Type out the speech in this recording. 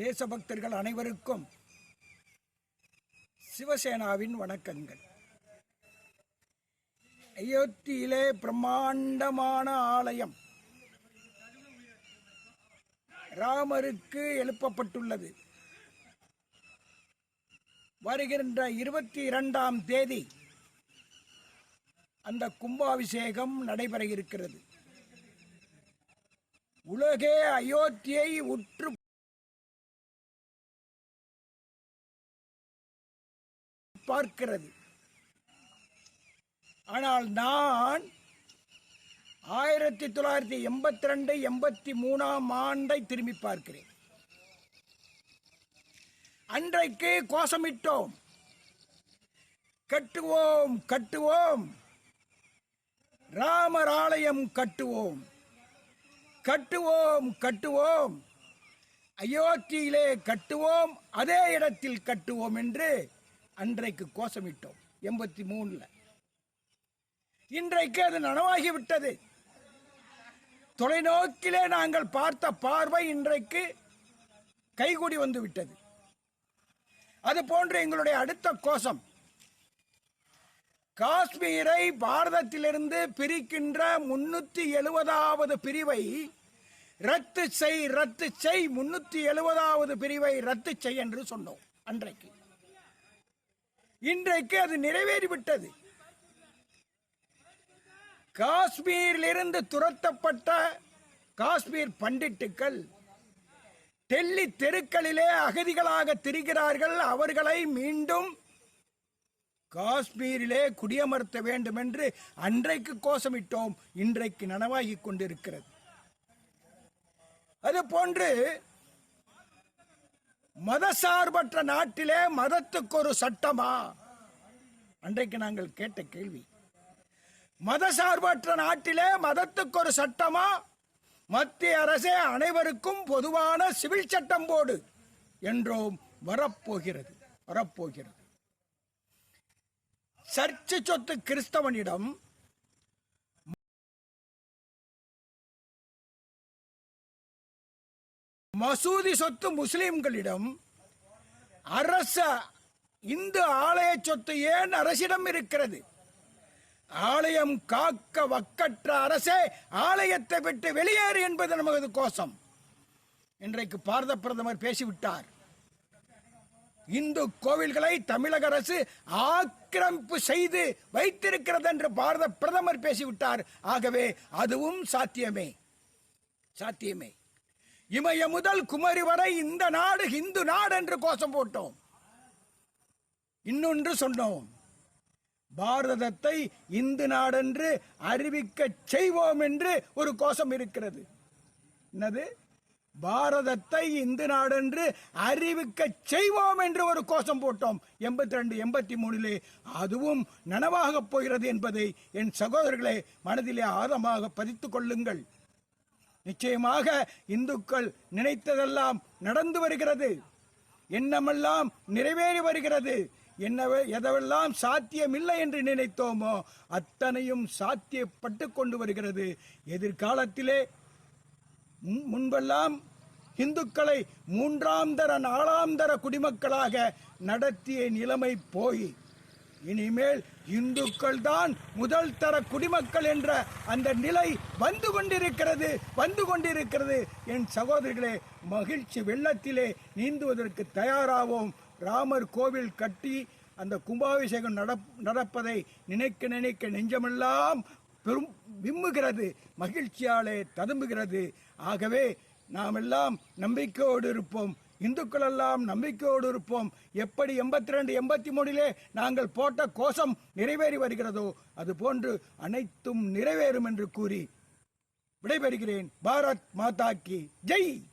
தேசபக்தர்கள் அனைவருக்கும் சிவசேனாவின் வணக்கங்கள். அயோத்தியிலே பிரம்மாண்டமான ஆலயம் ராமருக்கு எழுப்பப்பட்டுள்ளது. வருகின்ற இருபத்தி இரண்டாம் தேதி அந்த கும்பாபிஷேகம் நடைபெற இருக்கிறது. உலகே அயோத்தியை உற்று பார்க்கிறது. ஆனால் நான் ஆயிரத்தி தொள்ளாயிரத்தி எண்பத்தி ரெண்டு எண்பத்தி மூணாம் ஆண்டை திரும்பி பார்க்கிறேன். அன்றைக்கு கோஷமிட்டோம். கட்டுவோம் கட்டுவோம். ராமர் ஆலயம் கட்டுவோம். கட்டுவோம் கட்டுவோம். அயோத்தியிலே கட்டுவோம் அதே இடத்தில் கட்டுவோம் என்று அன்றைக்கு கோஷமிட்டோம். எண்பத்தி மூணில். இன்றைக்கு அது நனவாகிவிட்டது. தொலைநோக்கிலே நாங்கள் பார்த்த பார்வை இன்றைக்கு கைகூடி வந்துவிட்டது. அது போன்று எங்களுடைய அடுத்த கோஷம். காஷ்மீரை பாரதத்திலிருந்து பிரிக்கின்ற முன்னூத்தி எழுபதாவது பிரிவை ரத்து செய் ரத்து செய் முன்னூத்தி எழுபதாவது பிரிவை ரத்து செய் என்று சொன்னோம் அன்றைக்கு. இன்றைக்கு அது நிறைவேறிவிட்டது. காஷ்மீரிலிருந்து துரத்தப்பட்ட காஷ்மீர் பண்டிட்டுக்கள் டெல்லி தெருக்களிலே அகதிகளாக திரிகிறார்கள். அவர்களை மீண்டும் காஷ்மீரிலே குடியமர்த்த வேண்டும் என்று அன்றைக்கு கோஷமிட்டோம். இன்றைக்கு நனவாகி கொண்டிருக்கிறது. அது போன்று மதசார்பற்ற நாட்டிலே மதத்துக்கு ஒரு சட்டமா? அன்றைக்கு நாங்கள் கேட்ட கேள்வி. மதசார்பற்ற நாட்டிலே மதத்துக்கு ஒரு சட்டமா? மத்திய அரசே அனைவருக்கும் பொதுவான சிவில் சட்டம் போடு என்றோம் வரப்போகிறது வரப்போகிறது. சர்ச்சு சொத்து கிறிஸ்தவனிடம் மசூதி சொத்து முஸ்லிம்களிடம் அரச இந்து ஆலய சொத்து ஏன் அரசிடம் இருக்கிறது? ஆலயம் காக்க வக்கற்ற அரசே ஆலயத்தை விட்டு வெளியேறு என்பது நமது கோஷம். இன்றைக்கு பாரத பிரதமர் பேசிவிட்டார். இந்து கோவில்களை தமிழக அரசு ஆக்கிரமிப்பு செய்து வைத்திருக்கிறது என்று பாரத பிரதமர் பேசிவிட்டார். ஆகவே அதுவும் சாத்தியமே. சாத்தியமே. இமய முதல் குமரி வரை இந்த நாடு இந்து நாடு என்று கோஷம் போட்டோம். இன்னொன்று சொன்னோம். பாரதத்தை இந்து நாடென்று அறிவிக்க செய்வோம் என்று ஒரு கோஷம் இருக்கிறது. என்னது? பாரதத்தை இந்து நாடென்று அறிவிக்க செய்வோம் என்று ஒரு கோஷம் போட்டோம். எண்பத்தி ரெண்டு எண்பத்தி மூணிலே அதுவும் நனவாகப் போகிறது என்பதை என் சகோதரர்களை மனதிலே ஆழமாக பதித்துக் கொள்ளுங்கள். நிச்சயமாக இந்துக்கள் நினைத்ததெல்லாம் நடந்து வருகிறது. எண்ணமெல்லாம் நிறைவேறி வருகிறது. என்ன எதவெல்லாம் சாத்தியமில்லை என்று நினைத்தோமோ அத்தனையும் சாத்தியப்பட்டு கொண்டு வருகிறது. எதிர்காலத்திலே முன்- முன்பெல்லாம் இந்துக்களை மூன்றாம் தர நாலாம் தர குடிமக்களாக நடத்திய நிலைமை போய் இனிமேல் இந்துக்கள் தான் முதல் தர குடிமக்கள் என்ற அந்த நிலை வந்து கொண்டிருக்கிறது வந்து கொண்டிருக்கிறது. என் சகோதரிகளே மகிழ்ச்சி வெள்ளத்திலே நீந்துவதற்கு தயாராவோம். ராமர் கோவில் கட்டி அந்த கும்பாபிஷேகம் நடப் நடப்பதை நினைக்க நினைக்க நெஞ்சமெல்லாம் பெரும் விம்முகிறது. மகிழ்ச்சியாலே ததும்புகிறது. ஆகவே நாம் எல்லாம் நம்பிக்கையோடு இருப்போம். இந்துக்கள் எல்லாம் நம்பிக்கையோடு இருப்போம். எப்படி எண்பத்தி ரெண்டு எண்பத்தி மூணிலே நாங்கள் போட்ட கோஷம் நிறைவேறி வருகிறதோ அது போன்று அனைத்தும் நிறைவேறும் என்று கூறி விடைபெறுகிறேன். பாரத் மாதா கி. ஜெய்!